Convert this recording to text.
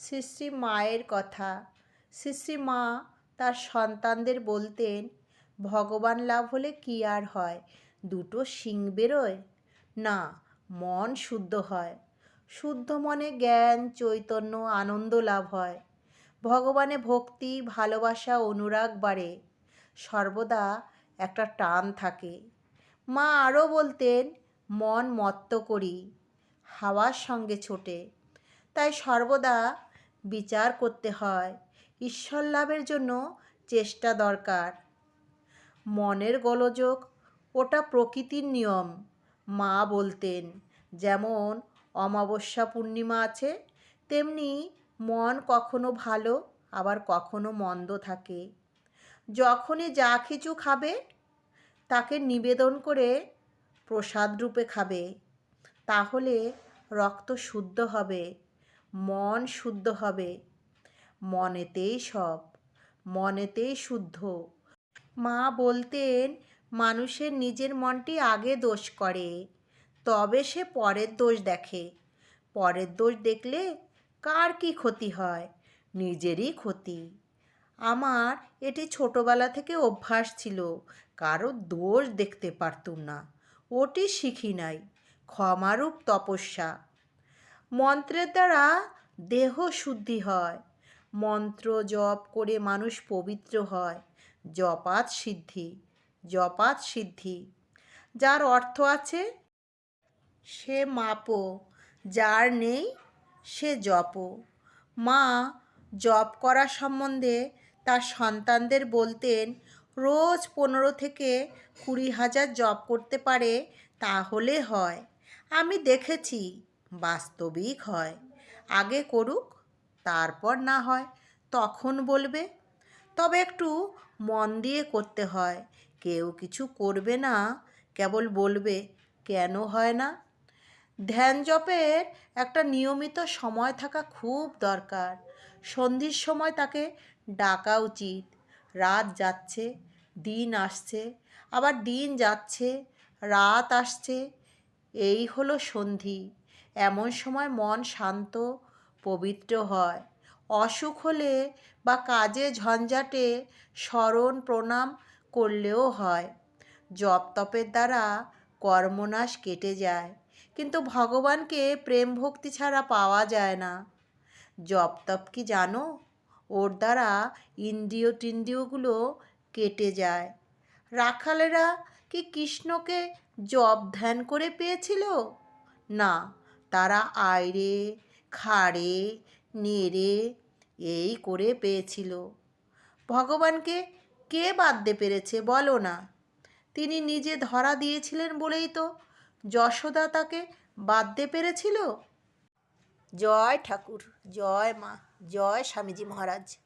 শ্রী মায়ের কথা। শ্রী মা তার সন্তানদের বলতেন, ভগবান লাভ হলে কি আর হয়? দুটো শিং বেরোয়? না, মন শুদ্ধ হয়। শুদ্ধ মনে জ্ঞান, চৈতন্য, আনন্দ লাভ হয়। ভগবানে ভক্তি, ভালোবাসা, অনুরাগ বাড়ে। সর্বদা একটা টান থাকে। মা আরও বলতেন, মন মত্ত করি, হাওয়ার সঙ্গে ছোটে। তাই সর্বদা বিচার করতে হয়। ঈশ্বর লাভের জন্য চেষ্টা দরকার। মনের গোলযোগ, ওটা প্রকৃতির নিয়ম। মা বলতেন, যেমন অমাবস্যা পূর্ণিমা আছে, তেমনি মন কখনো ভালো, আবার কখনো মন্দ থাকে। যখনই যা কিছু খাবে, তাকে নিবেদন করে প্রসাদ রূপে খাবে। তাহলে রক্ত শুদ্ধ হবে। মন শুদ্ধ হবে। মনেতেই সব, মনেতেই শুদ্ধ। মা বলতেন, মানুষের নিজের মনটি আগে দোষ করে, তবে সে পরের দোষ দেখে। পরের দোষ দেখলে কার কি ক্ষতি হয়? নিজেরই ক্ষতি। আমার এটি ছোটবেলা থেকে অভ্যাস ছিল, কারও দোষ দেখতে পারতুম না। ওটি শিখি নাই, ক্ষমারূপ তপস্যা। মন্ত্রের দ্বারা দেহ শুদ্ধি হয়। মন্ত্র জপ করে মানুষ পবিত্র হয়। জপাত সিদ্ধি জপাত সিদ্ধি। যার অর্থ আছে, সে মাপো, যার নেই, সে জপ। মা জপ করা সম্বন্ধে তার সন্তানদের বলতেন, রোজ পনেরো থেকে কুড়ি হাজার জপ করতে পারে, তাহলে হয়। আমি দেখেছি বাস্তবিক হয়। আগে করুক, তারপর না হয়, তখন বলবে। তবে একটু মন দিয়ে করতে হয়। কেউ কিছু করবে না, কেবল বলবে, কেন হয় না? ধ্যান জপের একটা নিয়মিত সময় থাকা খুব দরকার। সন্ধির সময় তাকে ডাকা উচিত। রাত যাচ্ছে, দিন আসছে, আবার দিন যাচ্ছে, রাত আসছে। এই হলো সন্ধি। এমন সময় মন শান্ত, পবিত্র হয়। অসুখ হলে বা কাজে ঝঞ্ঝাটে স্মরণ প্রণাম করলেও হয়। জপ তপের দ্বারা কর্মনাশ কেটে যায়, কিন্তু ভগবানকে প্রেম ভক্তি ছাড়া পাওয়া যায় না। জপ তপ কি জানো? ওর দ্বারা ইন্দ্রিয় টিন্দ্রিয়গুলো কেটে যায়। রাখালেরা কি কৃষ্ণকে জপ ধ্যান করে পেয়েছিল? না। তারা আয়রে, খাড়ে, নেড়ে এই করে পেয়েছিল। ভগবানকে কে বাঁধতে পেরেছে বলো না। তিনি নিজে ধরা দিয়েছিলেন বলেই তো যশোদা তাকে বাঁধতে পেরেছিল। জয় ঠাকুর, জয় মা, জয় স্বামীজি মহারাজ।